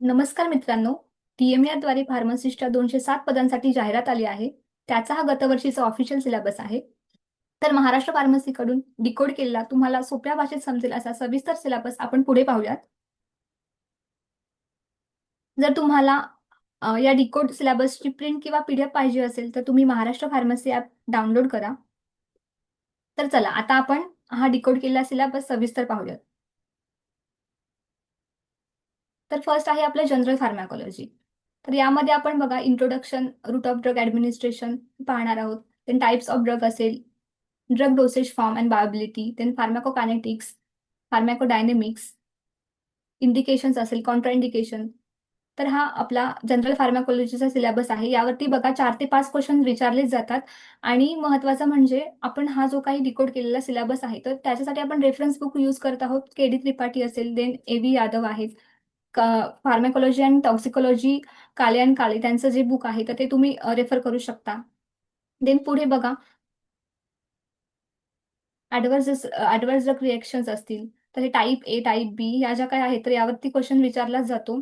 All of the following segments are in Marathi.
नमस्कार मित्रांनो द्वारे फार्मसिस्टच्या दोनशे सात पदांसाठी जाहिरात आली आहे. त्याचा हा गतवर्षीचा ऑफिशियल सिलेबस आहे. तर महाराष्ट्र फार्मसीकडून डिकोड केलेला तुम्हाला सोप्या भाषेत समजेल असा सविस्तर सिलेबस आपण पुढे पाहूयात. जर तुम्हाला या डिकोड सिलेबसची प्रिंट किंवा पीडीएफ पाहिजे असेल तर तुम्ही महाराष्ट्र फार्मसी ऍप डाउनलोड करा. तर चला आता आपण हा डिकोड केलेला सिलेबस सविस्तर पाहूयात. तर फर्स्ट आहे आपलं जनरल फार्मॅकॉलॉजी तर यामध्ये आपण बघा introduction route of drug administration पाहणार आहोत. देन टाइप्स ऑफ ड्रग असेल drug dosage form and bioavailability then pharmacokinetics pharmacodynamics indications असेल कॉन्ट्राइंडिकेशन तर हा आपला जनरल फार्मॅकोलॉजीचा सिलेबस आहे. यावरती बघा चार ते पाच क्वेश्चन विचारले जातात. आणि महत्वाचं म्हणजे आपण हा जो काही डिकोड केलेला सिलेबस आहे तर त्याच्यासाठी आपण रेफरन्स बुक यूज करत आहोत. के डी त्रिपाठी असेल देन ए व्ही यादव आहेत. फार्मॅकॉलॉजी अँड टॉक्सिकॉलॉजी काले अँड काले त्यांचं जे बुक आहे तर ते तुम्ही रेफर करू शकता. देन पुढे बघा. ऍडवर्स ऍडवर्स ड्रग रिएक्शन्स असतील तर हे टाईप ए टाईप बी या ज्या काय आहेत तर यावरती क्वेश्चन विचारला जातो.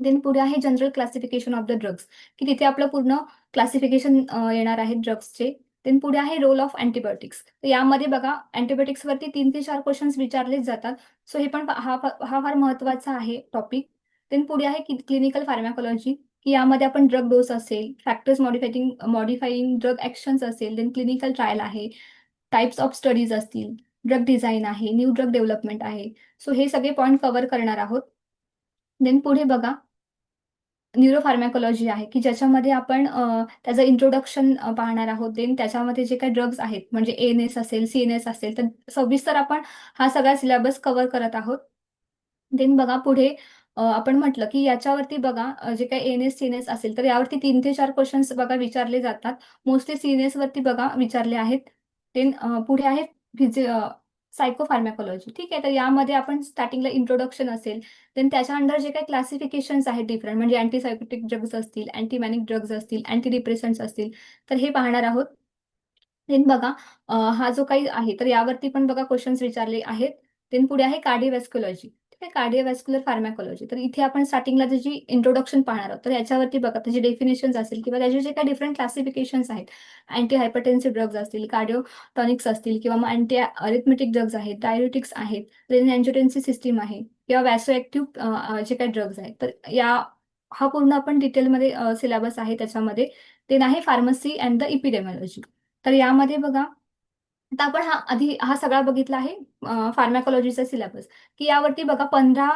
देन पुढे आहे general classification of the drugs की तिथे आपलं पूर्ण क्लासिफिकेशन येणार आहे ड्रग्सचे देन पुढे आहे रोल ऑफ अँटीबायोटिक्स तर यामध्ये बघा अँटीबायोटिक्स वरती तीन ते चार क्वेश्चन्स विचारले जातात. सो हे पण हा हा फार महत्त्वाचा आहे टॉपिक देन पुढे आहे क्लिनिकल फार्मॅकोलॉजी की यामध्ये आपण ड्रग डोस असेल factors modifying modifying drug actions असेल देन क्लिनिकल ट्रायल आहे. टाइप्स ऑफ स्टडीज असतील ड्रग डिझाईन आहे न्यू ड्रग डेव्हलपमेंट आहे. सो हे सगळे पॉईंट कव्हर करणार आहोत. देन पुढे बघा न्यूरोफार्मॅकॉलॉजी आहे की ज्याच्यामध्ये आपण त्याचं इंट्रोडक्शन पाहणार आहोत. देन त्याच्यामध्ये जे काही ड्रग्ज आहेत म्हणजे एन एस असेल सी एन एस असेल तर सविस्तर आपण हा सगळा सिलेबस कव्हर करत आहोत. देन बघा पुढे आपण म्हटलं की याच्यावरती बघा जे काही N S C N S असेल तर यावरती तीन ते चार क्वेश्चन्स बघा विचारले जातात. मोस्टली सी एन एस वरती बघा विचारले आहेत. देन पुढे आहे फिजि सायकोफार्मॅकॉलॉजी ठीक आहे तर यामध्ये आपण स्टार्टिंगला इंट्रोडक्शन असेल. देन त्याच्या अंडर जे काही क्लासिफिकेशन्स आहेत डिफरंट म्हणजे अँटीसायकोटिक ड्रग्ज असतील अँटीमॅनिक ड्रग्ज असतील अँटी डिप्रेशन्स असतील तर हे पाहणार आहोत. देन बघा हा जो काही आहे तर यावरती पण बघा क्वेश्चन्स विचारले आहेत. देन पुढे आहे कार्डिओवॅस्क्युलॉजी कार्डिओवॅस्क्युलर फार्मॅकॉलॉजी तर इथे आपण स्टार्टिंगला त्याची इंट्रोडक्शन पाहणार आहोत तर याच्यावरती बघा त्याचे डेफिनेशन्स असतील किंवा त्याचे जे काही डिफरंट क्लासिफिकेशन्स आहेत अँटी हायपरटेन्सिव्ह ड्रग्ज असतील कार्डिओटॉनिक्स असतील किंवा मग अँटी अरिथमेटिक ड्रग्ज आहेत डायरेटिक्स आहेत देन अँजिओटेन्सी सिस्टीम आहे किंवा वॅसो ऍक्टिव्ह जे काही ड्रग्ज आहेत. तर या हा पूर्ण आपण डिटेलमध्ये सिलेबस आहे त्याच्यामध्ये. ते आहे फार्मसी अँड द इपिडेमॉलॉजी तर यामध्ये बघा आता आपण हा आधी हा सगळा बघितला आहे फार्मॅकॉलॉजीचा सिलेबस की यावरती बघा पंधरा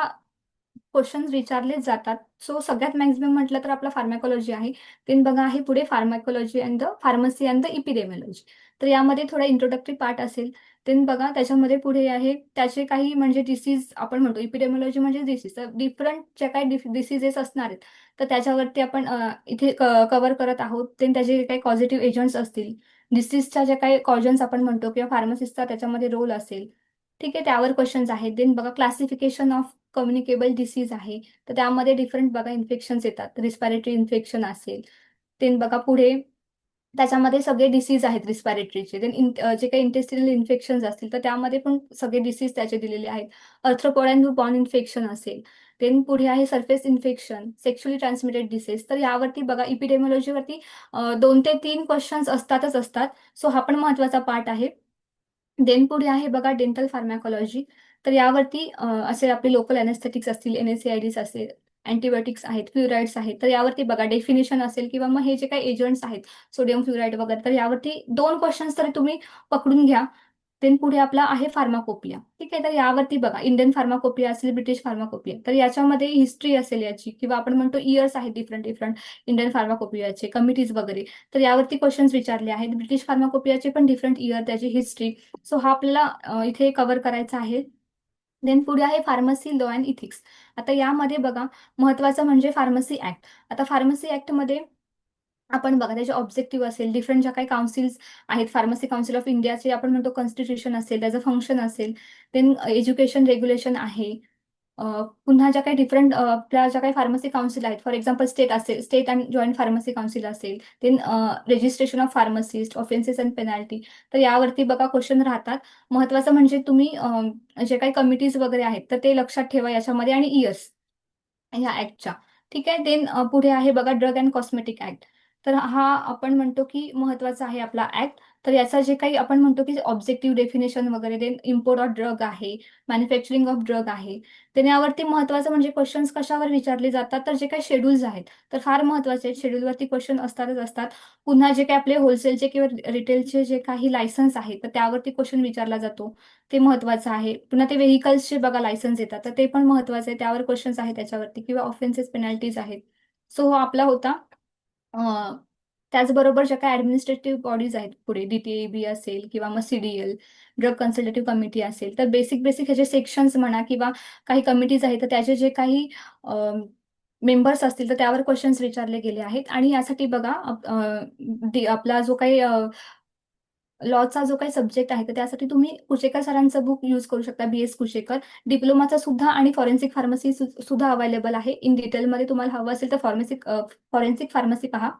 क्वेश्चन्स विचारले जातात. सो सगळ्यात मॅक्झिमम म्हटलं तर आपला फार्मॅकॉलॉजी आहे. देन बघा आहे पुढे pharmacology and the pharmacy and the epidemiology तर यामध्ये थोडा इंट्रोडक्टरी पार्ट असेल. देन बघा त्याच्यामध्ये पुढे आहे त्याचे काही म्हणजे डिसीज आपण म्हणतो इपिडेमॉलॉजी म्हणजे डिसीज तर डिफरंट ज्या काही डिसीजेस असणार आहेत तर त्याच्यावरती आपण इथे कव्हर करत आहोत. देन त्याचे काही पॉझिटिव्ह एजंट्स असतील. डिसीजच्या ज्या काही कॉजन्स आपण म्हणतो किंवा फार्मसिस्टचा त्याच्यामध्ये रोल असेल ठीक आहे त्यावर क्वेश्चन्स आहेत. देन बघा क्लासिफिकेशन ऑफ कम्युनिकेबल डिसीज आहे. तर त्यामध्ये डिफरंट बघा इन्फेक्शन्स येतात. रिस्पायरेटरी इन्फेक्शन असेल. देन बघा पुढे त्याच्यामध्ये सगळे डिसीज आहेत रिस्पायरेटरीचे देन जे काही इंटेस्टिनल इन्फेक्शन असतील तर त्यामध्ये पण सगळे डिसीज त्याचे दिलेले आहेत. अर्थ्रोपोड अँड बॉन इन्फेक्शन असेल. देन पुढे आहे surface infection sexually transmitted disease तर यावरती बघा इपिडेमॉलॉजीवरती दोन ते तीन क्वेश्चन्स असतातच असतात. सो हा पण महत्त्वाचा पार्ट आहे. देन पुढे आहे बघा डेंटल फार्मॅकॉलॉजी तर यावरती असे आपले लोकल अनेस्थेटिक्स असतील एन एस असेल अँटीबायोटिक्स आहेत फ्लुराईड्स आहेत तर यावरती बघा डेफिनेशन असेल किंवा मग हे जे काही एजंट्स आहेत सोडियम फ्लुराईड वगैरे तर यावरती दोन क्वेश्चन्स तरी तुम्ही पकडून घ्या. देन पुढे आपला आहे फार्माकोपिया ठीक आहे तर यावरती बघा इंडियन फार्माकोपिया असेल ब्रिटिश फार्माकोपिया तर याच्यामध्ये हिस्ट्री असेल याची किंवा आपण म्हणतो इयर्स आहेत डिफरंट डिफरंट इंडियन फार्माकोपियाचे कमिटीज वगैरे. तर यावरती क्वेश्चन्स विचारले आहेत. ब्रिटिश फार्माकोपियाचे पण डिफरंट इयर त्याची हिस्ट्री सो हा आपल्याला इथे कव्हर करायचा आहे. देन पुढे आहे फार्मसी लॉ अँड इथिक्स आता यामध्ये बघा महत्वाचं म्हणजे फार्मसी ऍक्ट आता फार्मसी ऍक्टमध्ये आपण बघा त्याचे ऑब्जेक्टिव्ह असेल डिफरंट ज्या काही काउन्सिल्स आहेत फार्मसी काउन्सिल ऑफ इंडियाचे आपण म्हणतो कॉन्स्टिट्यूशन असेल त्याचं फंक्शन असेल देन एज्युकेशन रेग्युलेशन आहे. पुन्हा ज्या काही डिफरंट आपल्या ज्या काही फार्मसी काउन्सिल आहेत फॉर एक्झाम्पल स्टेट असेल state and joint pharmacy council असेल then registration of pharmacist offences and penalty तर यावरती बघा क्वेश्चन राहतात. महत्वाचं म्हणजे तुम्ही जे काही कमिटीज वगैरे आहेत तर ते लक्षात ठेवा याच्यामध्ये आणि इयर्स ह्या ऍक्टच्या ठीक आहे? देन पुढे आहे बघा ड्रग अँड कॉस्मेटिक ऍक्ट तर हा आपण म्हणतो की महत्त्वाचा आहे आपला ऍक्ट तर याचा जे काही आपण म्हणतो की ऑब्जेक्टिव्ह डेफिनेशन वगैरे देन इम्पोर्ट ऑफ ड्रग आहे मॅन्युफॅक्चरिंग ऑफ ड्रग आहे तर यावरती महत्वाचं म्हणजे क्वेश्चन्स कशावर विचारले जातात तर जे काही शेड्यूल्स आहेत तर फार महत्त्वाचे आहेत. शेड्यूलवरती क्वेश्चन असतातच असतात. पुन्हा जे काही आपले होलसेलचे किंवा रिटेलचे जे काही लायसन्स आहेत तर त्यावरती क्वेश्चन विचारला जातो. ते महत्वाचं आहे. पुन्हा ते व्हेकल्सचे बघा लायसन्स येतात तर ते पण महत्वाचं आहे. त्यावर क्वेश्चन्स आहेत त्याच्यावरती किंवा ऑफेन्सेस पेनल्टीज आहेत. सो हो आपला होता त्याचबरोबर ज्या काही ऍडमिनिस्ट्रेटिव्ह बॉडीज आहेत पुढे डीटीएबी असेल किंवा मग सीडीएल ड्रग कन्सल्टेटिव्ह कमिटी असेल तर बेसिक बेसिक ह्याचे सेक्शन्स म्हणा किंवा काही कमिटीज आहेत तर त्याचे जे काही मेंबर्स असतील तर त्यावर क्वेश्चन्स विचारले गेले आहेत. आणि यासाठी बघा आपला जो काही लॉचा जो काही सब्जेक्ट आहे तर त्यासाठी तुम्ही कुशेकर सरांचं बुक यूज करू शकता बी एस कुशेकर. डिप्लोमाचा सुद्धा आणि फॉरेन्सिक फार्मसी सुद्धा अवेलेबल आहे. इन डिटेलमध्ये तुम्हाला हवं असेल तर फॉर्मसिक फॉरेन्सिक फार्मसी पहा.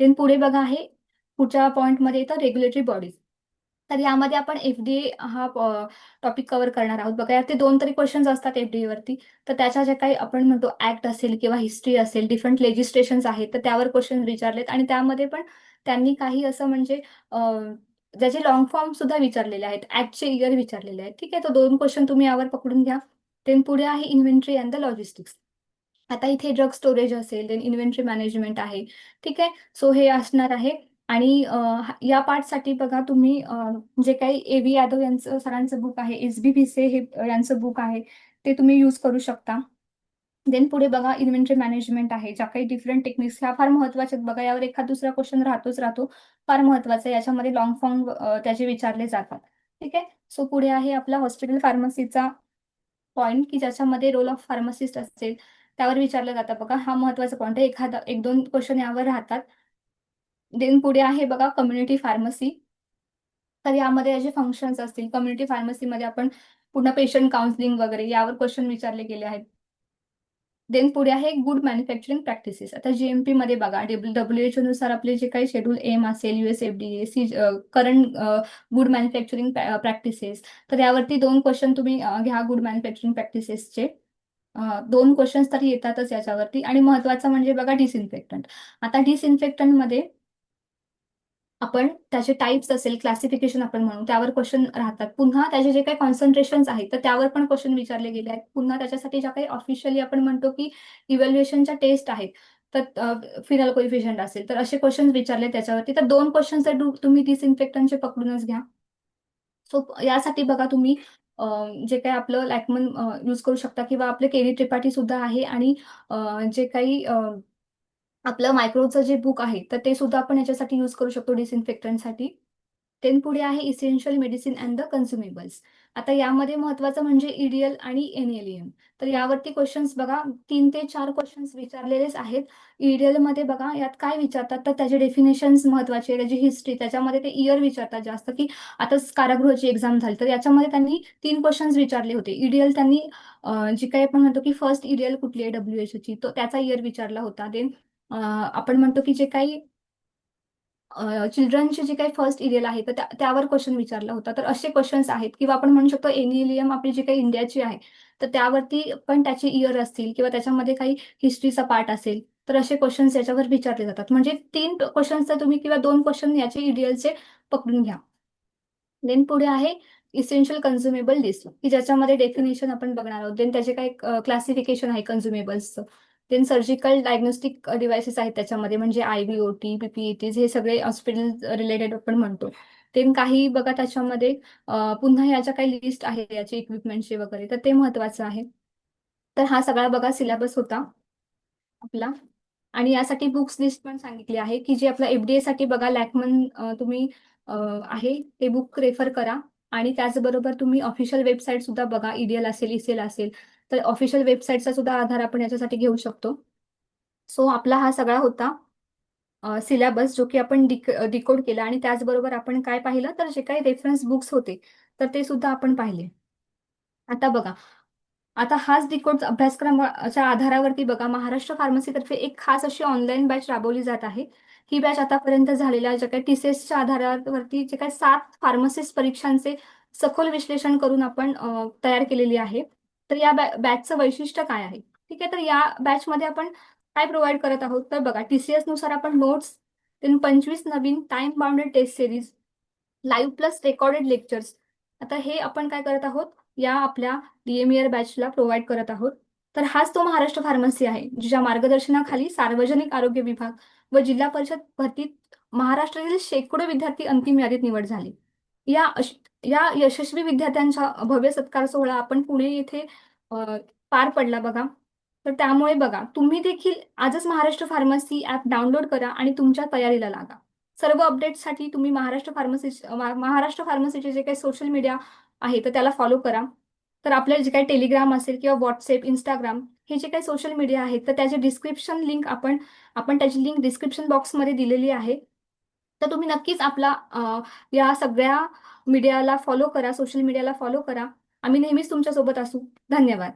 देन पुढे बघा आहे पुढच्या पॉईंटमध्ये येतं रेग्युलेटरी बॉडीज तर यामध्ये आपण एफडीए हा टॉपिक कव्हर करणार आहोत. बघा यात ते दोन तरी क्वेश्चन्स असतात एफडीए वरती. तर त्याच्या जे काही आपण म्हणतो ऍक्ट असेल किंवा हिस्ट्री असेल डिफरंट लेजिस्ट्रेशन आहेत तर त्यावर क्वेश्चन विचारलेत. आणि त्यामध्ये पण त्यांनी काही असं म्हणजे ज्याचे लॉंग फॉर्म सुद्धा विचारलेले आहेत ऍक्टचे इयर विचारलेले आहेत. ठीक आहे तर दोन क्वेश्चन तुम्ही यावर पकडून घ्या. देन पुढे आहे इन्व्हेंटरी अँड द लॉजिस्टिक्स आता इथे ड्रग स्टोरेज असेल देन इन्व्हेंटरी मॅनेजमेंट आहे. ठीक आहे? सो हे असणार आहे. आणि या पार्टसाठी बघा तुम्ही जे काही ए व्ही यादव यांचं सरांचं बुक आहे एस बी भिसे हे यांचं बुक आहे ते तुम्ही यूज करू शकता. देन पुढे बघा इन्व्हेंटरी मॅनेजमेंट आहे ज्या काही डिफरंट टेक्निक्स ह्या फार महत्त्वाच्या आहेत. बघा यावर एखाद दुसरा क्वेश्चन राहतोच राहतो. फार महत्त्वाचा आहे. याच्यामध्ये लॉंग फॉर्म त्याचे विचारले जातात. ठीक आहे? सो पुढे आहे आपला हॉस्पिटल फार्मसीचा पॉईंट की ज्याच्यामध्ये रोल ऑफ फार्मसिस्ट असेल. त्यावर विचारलं जातं. बघा हा महत्त्वाचा पॉईंट आहे. एखादा एक दोन क्वेश्चन यावर राहतात. देन पुढे आहे बघा कम्युनिटी फार्मसी तर यामध्ये असे फंक्शन्स असतील. कम्युनिटी फार्मसीमध्ये आपण पुन्हा पेशंट काउन्सिलिंग वगैरे यावर क्वेश्चन विचारले गेले आहेत. देन पुढे आहे गुड मॅन्युफॅक्चरिंग प्रॅक्टिसेस आता जीएमपी मध्ये बघा डब्ल्यू एच नुसार आपले जे काही शेड्यूल एम असेल US D C current good manufacturing practices तर यावरती दोन क्वेश्चन तुम्ही घ्या गुड मॅन्युफॅक्चरिंग प्रॅक्टिसेसचे दोन क्वेश्चन्स तरी येतातच याच्यावरती. आणि महत्वाचं म्हणजे बघा डिसइन्फेक्टंट आता डिसइन्फेक्टंटमध्ये आपण त्याचे टाईप्स असेल क्लासिफिकेशन आपण म्हणू त्यावर क्वेश्चन राहतात. पुन्हा त्याचे जे काही कॉन्सन्ट्रेशन आहेत तर त्यावर पण क्वेश्चन विचारले गेले आहेत. पुन्हा त्याच्यासाठी ज्या काही ऑफिशियली आपण म्हणतो की इव्हॅल्युएशनच्या टेस्ट आहेत तर फिनल कोइफिशियंट असेल तर असे क्वेश्चन विचारले त्याच्यावरती. तर दोन क्वेश्चन तर तुम्ही डिसइन्फेक्टंटचे पकडूनच घ्या. सो यासाठी बघा तुम्ही जे काही आपलं लॅकमन यूज करू शकता किंवा आपले केरी त्रिपाठी सुद्धा आहे आणि जे काही आपलं मायक्रोचं जे बुक आहे तर ते सुद्धा आपण याच्यासाठी यूज करू शकतो डिसइन्फेक्टंटसाठी देन पुढे आहे essential medicine and the consumables आता यामध्ये महत्वाचं म्हणजे ईडीएल आणि एनएलएम तर यावरती क्वेश्चन्स बघा. तीन ते चार क्वेश्चन्स विचारलेलेच आहेत. ईडीएलमध्ये बघा यात काय विचारतात? तर त्याचे डेफिनेशन्स महत्त्वाचे त्याची हिस्ट्री त्याच्यामध्ये ते इयर विचारतात जास्त की आता कारागृहाची एक्झाम झाली. तर याच्यामध्ये त्यांनी तीन क्वेश्चन्स विचारले होते. ईडीएल त्यांनी जी काही आपण म्हणतो की फर्स्ट ईडीएल कुठली आहे? डब्ल्यू एच ची तो त्याचा इयर विचारला होता. देन आपण म्हणतो की जे काही चिल्ड्रनचे जे काही फर्स्ट इरियल आहे तर त्यावर क्वेश्चन विचारला होता. तर असे क्वेश्चन्स आहेत किंवा आपण म्हणू शकतो एनिलियम आपली जी काही इंडियाची आहे तर त्यावरती पण त्याचे इयर असतील किंवा त्याच्यामध्ये काही हिस्ट्रीचा पार्ट असेल तर असे क्वेश्चन्स याच्यावर विचारले जातात. म्हणजे तीन क्वेश्चन्स तुम्ही किंवा दोन क्वेश्चन याचे ईडीएलचे पकडून घ्या. देन पुढे आहे इसेन्शियल कन्झ्युमेबल लिस्ट की ज्याच्यामध्ये डेफिनेशन आपण बघणार आहोत. देन त्याचे काही क्लासिफिकेशन आहे कन्झ्युमेबल्सचं देन सर्जिकल डायग्नोस्टिक डिव्हायसेस आहेत त्याच्यामध्ये म्हणजे आय व्ही ओ टी पीपीईटीज हे सगळे हॉस्पिटल रिलेटेड आपण म्हणतो. देन काही बघा त्याच्यामध्ये पुन्हा याच्या काही लिस्ट आहे याचे इक्विपमेंटचे वगैरे तर ते महत्वाचं आहे. तर हा सगळा बघा सिलेबस होता आपला. आणि यासाठी बुक्स लिस्ट पण सांगितली आहे की जे आपला एफडीए साठी बघा लॅकमन तुम्ही आहे ते बुक रेफर करा. आणि त्याचबरोबर तुम्ही ऑफिशियल वेबसाईट सुद्धा बघा ईडीएल असेल इसेल असेल. तर ऑफिशियल वेबसाईटचा सुद्धा आधार आपण याच्यासाठी घेऊ शकतो. सो आपला हा सगळा होता सिलेबस जो की आपण डिक डिकोड केला आणि त्याचबरोबर आपण काय पाहिलं? तर जे काही रेफरन्स बुक्स होते तर ते सुद्धा आपण पाहिले. आता बघा आता हाच डिकोड अभ्यासक्रमाच्या आधारावरती बघा महाराष्ट्र फार्मसीतर्फे एक खास अशी ऑनलाईन बॅच राबवली जात आहे. ही बॅच आतापर्यंत झालेल्या ज्या काही टीसीएसच्या आधारावरती जे काही सात फार्मसिस्ट परीक्षांचे सखोल विश्लेषण करून आपण तयार केलेली आहे. तर या बॅ बॅचचं वैशिष्ट्य काय आहे? ठीक आहे तर या बॅचमध्ये आपण काय प्रोव्हाइड करत आहोत? तर बघा टीसीएसनुसार आपण नोट्स देन पंचवीस नवीन time bounded test series live plus recorded lectures आता हे आपण काय करत आहोत? या आपल्या डीएमईआर बॅचला प्रोव्हाइड करत आहोत. तर हाच तो महाराष्ट्र फार्मसी आहे जिच्या मार्गदर्शनाखाली सार्वजनिक आरोग्य विभाग व जिल्हा परिषद भरतीत महाराष्ट्रातील शेकडो विद्यार्थी अंतिम यादीत निवड झाली. या अश- या यशस्वी विद्यार्थ्यांचा भव्य सत्कार सोहळा आपण पुणे येथे अ, पार पडला बघा. तर त्यामुळे बघा तुम्ही देखील आजच महाराष्ट्र फार्मसी ॲप डाउनलोड करा आणि तुमच्या तयारीला लागा. सर्व अपडेट्ससाठी तुम्ही महाराष्ट्र फार्मसी महाराष्ट्र फार्मसीचे जे काही सोशल मीडिया आहे तर त्याला फॉलो करा. तर आपल्याला जे काही टेलिग्राम असेल किंवा व्हॉट्सअप इंस्टाग्राम हे जे काही सोशल मीडिया आहेत तर त्याचे डिस्क्रिप्शन लिंक आपण आपण त्याची लिंक डिस्क्रिप्शन बॉक्समध्ये दिलेली आहे. तर तुम्ही नक्कीच आपला या सगळ्या मीडियाला फॉलो करा सोशल मीडियाला फॉलो करा. आम्ही नेहमीच तुमच्यासोबत असू. धन्यवाद.